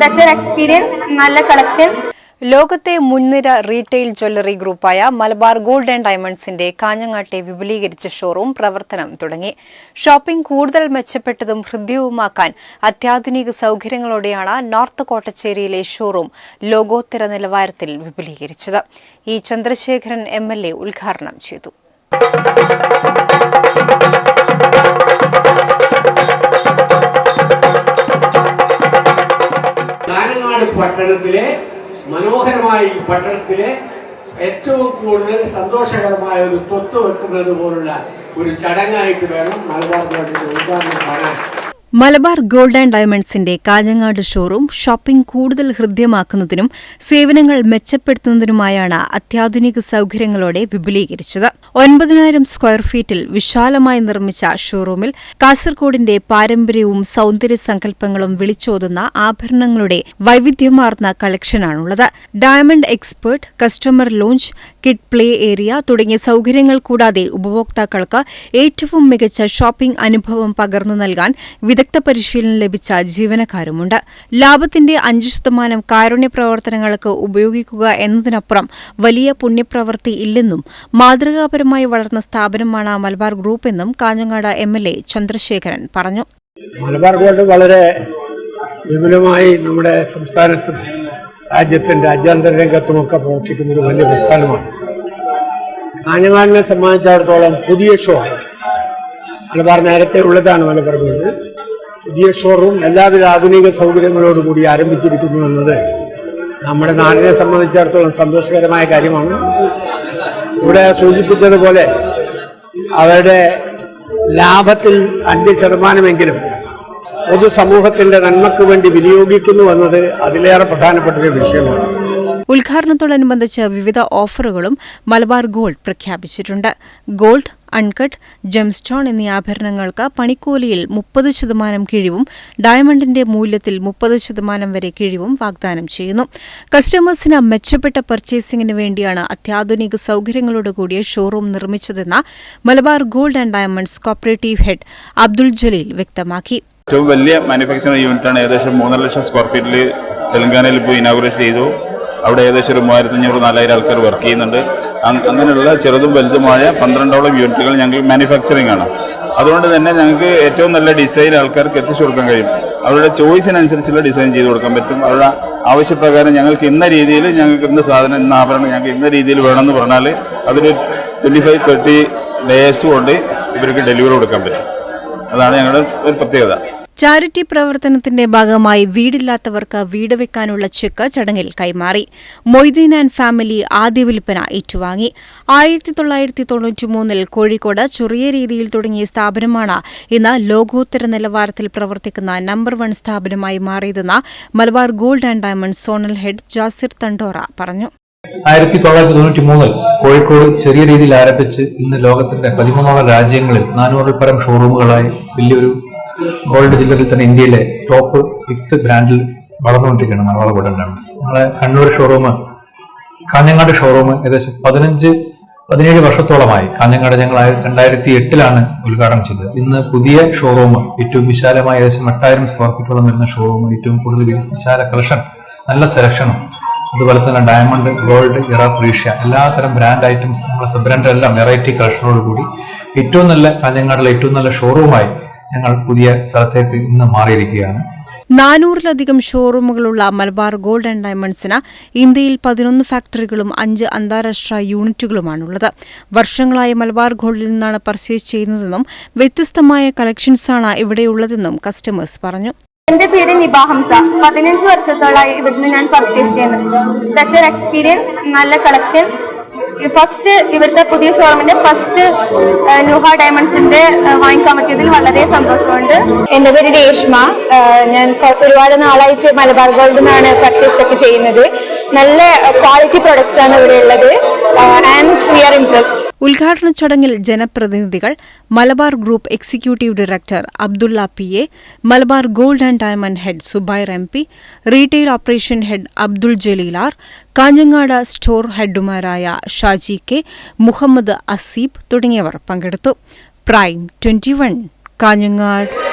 Better experience നല്ല collection ലോകത്തെ മുൻനിര റീറ്റെയിൽ ജ്വല്ലറി ഗ്രൂപ്പായ മലബാർ ഗോൾഡ് ആൻഡ് ഡയമണ്ട്സിന്റെ കാഞ്ഞങ്ങാട്ടെ വിപുലീകരിച്ച ഷോറൂം പ്രവർത്തനം തുടങ്ങി. ഷോപ്പിംഗ് കൂടുതൽ മെച്ചപ്പെട്ടതും ഹൃദ്യവുമാക്കാൻ അത്യാധുനിക സൌകര്യങ്ങളോടെയാണ് നോർത്ത് കോട്ടച്ചേരിയിലെ ഷോറൂം ലോകോത്തര നിലവാരത്തിൽ വിപുലീകരിച്ചത്. ഇ ചന്ദ്രശേഖരൻ എം ഉദ്ഘാടനം ചെയ്തു. കാനങ്ങാട് പട്ടണത്തിലെ മനോഹരമായ ഈ പട്ടണത്തിലെ ഏറ്റവും കൂടുതൽ സന്തോഷകരമായ ഒരു തൊത്ത് വെക്കുന്നത് പോലുള്ള ഒരു ചടങ്ങായിട്ട് വേണം മലബാർ ഉദ്ഘാടനം കാണാൻ. മലബാർ ഗോൾഡ് ആൻഡ് ഡയമണ്ട്സിന്റെ കാഞ്ഞങ്ങാട് ഷോറൂം ഷോപ്പിംഗ് കൂടുതൽ ഹൃദ്യമാക്കുന്നതിനും സേവനങ്ങൾ മെച്ചപ്പെടുത്തുന്നതിനുമായാണ് അത്യാധുനിക സൌകര്യങ്ങളോടെ വിപുലീകരിച്ചത്. ഒൻപതിനായിരം സ്ക്വയർ ഫീറ്റിൽ വിശാലമായി നിർമ്മിച്ച ഷോറൂമിൽ കാസർകോടിന്റെ പാരമ്പര്യവും സൌന്ദര്യ സങ്കല്പങ്ങളും വിളിച്ചോതുന്ന ആഭരണങ്ങളുടെ വൈവിധ്യമാർന്ന കളക്ഷനാണുള്ളത്. Diamond expert customer lounge kid play area തുടങ്ങിയ സൌകര്യങ്ങൾ കൂടാതെ ഉപഭോക്താക്കൾക്ക് ഏറ്റവും മികച്ച ഷോപ്പിംഗ് അനുഭവം പകർന്നു നൽകാൻ വിദഗ്ധ പരിശീലനം ലഭിച്ച ജീവനക്കാരുമുണ്ട്. ലാഭത്തിന്റെ അഞ്ച് ശതമാനം കാരുണ്യ പ്രവർത്തനങ്ങൾക്ക് ഉപയോഗിക്കുക എന്നതിനപ്പുറം വലിയ പുണ്യപ്രവൃത്തി ഇല്ലെന്നും മാതൃകാപരമായി വളർന്ന സ്ഥാപനമാണ് മലബാർ ഗ്രൂപ്പ് എന്നും Kanhangad M L A Chandrasekharan പറഞ്ഞു. മലബാർ ഗോൾഡ് വളരെ വിപുലമായി നമ്മുടെ സംസ്ഥാനത്തും രാജ്യത്തിന്റെ രാജ്യാന്തര രംഗത്തുമൊക്കെ പ്രവർത്തിക്കുന്ന ഒരു വലിയ പ്രസ്ഥാനമാണ്. കാഞ്ഞങ്ങാടിനെ സംബന്ധിച്ചിടത്തോളം പുതിയ ഷോ മലബാർ നേരത്തെ ഉള്ളതാണ് മലബാർ ഗോൾഡ് പുതിയ ഷോറൂം എല്ലാവിധ ആധുനിക സൗകര്യങ്ങളോടുകൂടി ആരംഭിച്ചിരിക്കുന്നു എന്നത് നമ്മുടെ നാടിനെ സംബന്ധിച്ചിടത്തോളം സന്തോഷകരമായ കാര്യമാണ്. ഇവിടെ സൂചിപ്പിച്ചതുപോലെ അവരുടെ ലാഭത്തിൽ അഞ്ച് ശതമാനമെങ്കിലും പൊതുസമൂഹത്തിന്റെ നന്മയ്ക്ക് വേണ്ടി വിനിയോഗിക്കുന്നു എന്നത് അതിലേറെ പ്രധാനപ്പെട്ട ഒരു വിഷയമാണ്. ഉദ്ഘാടനത്തോടനുബന്ധിച്ച് വിവിധ ഓഫറുകളും മലബാർ ഗോൾഡ് പ്രഖ്യാപിച്ചിട്ടുണ്ട്. ഗോൾഡ് അൺകട്ട് ജെംസ്റ്റോൺ എന്നീ ആഭരണങ്ങൾക്ക് പണിക്കൂലിയിൽ മുപ്പത് ശതമാനം കിഴിവും ഡയമണ്ടിന്റെ മൂല്യത്തിൽ മുപ്പത് ശതമാനം വരെ കിഴിവും വാഗ്ദാനം ചെയ്യുന്നു. കസ്റ്റമേഴ്സിന് മെച്ചപ്പെട്ട പർച്ചേസിംഗിന് വേണ്ടിയാണ് അത്യാധുനിക സൌകര്യങ്ങളോട് കൂടിയ showroom നിർമ്മിച്ചതെന്ന് Malabar gold and diamonds cooperative head Abdul Jaleel വ്യക്തമാക്കി. ഏറ്റവും വലിയ മാനുഫാക്ചറിംഗ് യൂണിറ്റാണ് ഏകദേശം മൂന്നര ലക്ഷം സ്ക്വയർ ഫീറ്റിൽ തെലങ്കാനയിൽ ഇപ്പോൾ ഇനാഗുറേഷൻ ചെയ്തു. അവിടെ ഏകദേശം ഒരു മൂവായിരത്തി അഞ്ഞൂറ് നാലായിരം ആൾക്കാർ വർക്ക് ചെയ്യുന്നുണ്ട്. അങ്ങനെയുള്ള ചെറുതും വലുതുമായ പന്ത്രണ്ടോളം യൂണിറ്റുകൾ ഞങ്ങൾ മാനുഫാക്ചറിംഗ് ആണ്. അതുകൊണ്ട് തന്നെ ഞങ്ങൾക്ക് ഏറ്റവും നല്ല ഡിസൈൻ ആൾക്കാർക്ക് എത്തിച്ചു കൊടുക്കാൻ കഴിയും. അവരുടെ ചോയ്സിനനുസരിച്ചുള്ള ഡിസൈൻ ചെയ്ത് കൊടുക്കാൻ പറ്റും. അവരുടെ ആവശ്യപ്രകാരം ഞങ്ങൾക്ക് ഇന്ന രീതിയിൽ ഞങ്ങൾക്ക് ഇന്ന സാധനം ഇന്ന ആഭരണം ഞങ്ങൾക്ക് ഇന്ന രീതിയിൽ വേണമെന്ന് പറഞ്ഞാൽ അതൊരു ട്വന്റി ഫൈവ് തേർട്ടി ഡേയ്സ് കൊണ്ട് ഇവർക്ക് ഡെലിവറി കൊടുക്കാൻ പറ്റും. അതാണ് ഞങ്ങളുടെ ഒരു പ്രത്യേകത. ചാരിറ്റി പ്രവർത്തനത്തിന്റെ ഭാഗമായി വീടില്ലാത്തവർക്ക് വീട് വെക്കാനുള്ള ചെക്ക് ചടങ്ങിൽ കൈമാറി. മൊയ്തീൻ ആൻഡ് ഫാമിലി ആദ്യ വിൽപ്പന ഏറ്റുവാങ്ങി. ആയിരത്തി തൊള്ളായിരത്തി തൊണ്ണൂറ്റിമൂന്നിൽ കോഴിക്കോട് ചെറിയ രീതിയിൽ തുടങ്ങിയ സ്ഥാപനമാണ് ഇന്ന് ലോകോത്തര നിലവാരത്തിൽ പ്രവർത്തിക്കുന്ന നമ്പർ വൺ സ്ഥാപനമായി മാറിയതെന്ന് Malabar gold and diamond zonal head Jasir Thandora പറഞ്ഞു. ആയിരത്തി തൊള്ളായിരത്തി തൊണ്ണൂറ്റി മൂന്നിൽ കോഴിക്കോട് ചെറിയ രീതിയിൽ ആരംഭിച്ച് ഇന്ന് ലോകത്തിന്റെ പതിമൂന്നോളം രാജ്യങ്ങളിൽ നാനൂറിൽ പരം ഷോറൂമുകളായി വലിയൊരു ഗോൾഡ് ജില്ലയിൽ തന്നെ ഇന്ത്യയിലെ ടോപ്പ് ഫിഫ്ത്ത് ബ്രാൻഡിൽ വളർന്നുകൊണ്ടിരിക്കുകയാണ് മലബാർ ഗോൾഡൻ ഡയമണ്ട്സ് നമ്മളെ കണ്ണൂർ ഷോറൂം കാഞ്ഞങ്ങാട് ഷോറൂം ഏകദേശം പതിനഞ്ച് പതിനേഴ് വർഷത്തോളമായി കാഞ്ഞങ്ങാട് ഞങ്ങൾ രണ്ടായിരത്തി എട്ടിലാണ് ഉദ്ഘാടനം ചെയ്തത്. ഇന്ന് പുതിയ ഷോറൂം ഏറ്റവും വിശാലമായ ഏകദേശം എട്ടായിരം സ്ക്വയർ ഫീറ്റോളം വരുന്ന ഷോറൂം ഏറ്റവും കൂടുതൽ വിശാല കളക്ഷൻ നല്ല സെലക്ഷനും അതുപോലെ തന്നെ ഡയമണ്ട് ഗോൾഡ് ഇറ പ്രീഷ്യ എല്ലാത്തരം ബ്രാൻഡ് ഐറ്റംസ് നമ്മുടെ സബ് ബ്രാൻഡ് എല്ലാം വെറൈറ്റി കളക്ഷനോട് കൂടി ഏറ്റവും നല്ല കാഞ്ഞങ്ങാടിലെ ഏറ്റവും നല്ല ഷോറൂമായി ഞങ്ങൾ പുതിയ സ്ഥലത്തേക്ക് ഇന്ന് മാറിയിരിക്കുകയാണ്. നാനൂറിലധികം ഷോറൂമുകളുള്ള മലബാർ ഗോൾഡ് ആൻഡ് ഡയമണ്ട്സിന് ഇന്ത്യയിൽ പതിനൊന്ന് ഫാക്ടറികളും അഞ്ച് അന്താരാഷ്ട്ര യൂണിറ്റുകളുമാണുള്ളത്. വർഷങ്ങളായി മലബാർ ഗോൾഡിൽ നിന്നാണ് പർച്ചേസ് ചെയ്യുന്നതെന്നും വ്യത്യസ്തമായ കളക്ഷൻസാണ് ഇവിടെയുള്ളതെന്നും കസ്റ്റമേഴ്സ് പറഞ്ഞു. എന്റെ പേര് നിബ ഹംസ. പതിനഞ്ച് വർഷത്തോളായി ഇവിടുന്ന് ഞാൻ പർച്ചേസ് ചെയ്യുന്നത്. ബെറ്റർ എക്സ്പീരിയൻസ് നല്ല കളക്ഷൻസ് ഫസ്റ്റ് ഇവിടുത്തെ പുതിയ ഷോറൂമിന്റെ ഫസ്റ്റ് നുഹ ഡയമണ്ട്സിന്റെ വാങ്ങിക്കാൻ പറ്റിയതിൽ വളരെ സന്തോഷമുണ്ട്. എന്റെ പേര് രേഷ്മ. ഞാൻ ഒരുപാട് നാളായിട്ട് മലബാർ ഗോൾഡിൽ നിന്നാണ് പർച്ചേസ് ഒക്കെ ചെയ്യുന്നത്. നല്ല ക്വാളിറ്റി പ്രൊഡക്ട്സ് ആണ് ഇവിടെ ഉള്ളത്. ആൻഡ് വി ആർ ഇംപ്രസ്ഡ് ഉദ്ഘാടന ചടങ്ങിൽ ജനപ്രതിനിധികൾ Malabar group executive director Abdulla P A Malabar gold and diamond head Zubair M P retail operation head Abdul ജലീലാർ Kanhangad store ഹെഡുമാരായ ഷാജി കെ മുഹമ്മദ് അസീബ് തുടങ്ങിയവർ പങ്കെടുത്തു. Prime twenty one Kanhangad.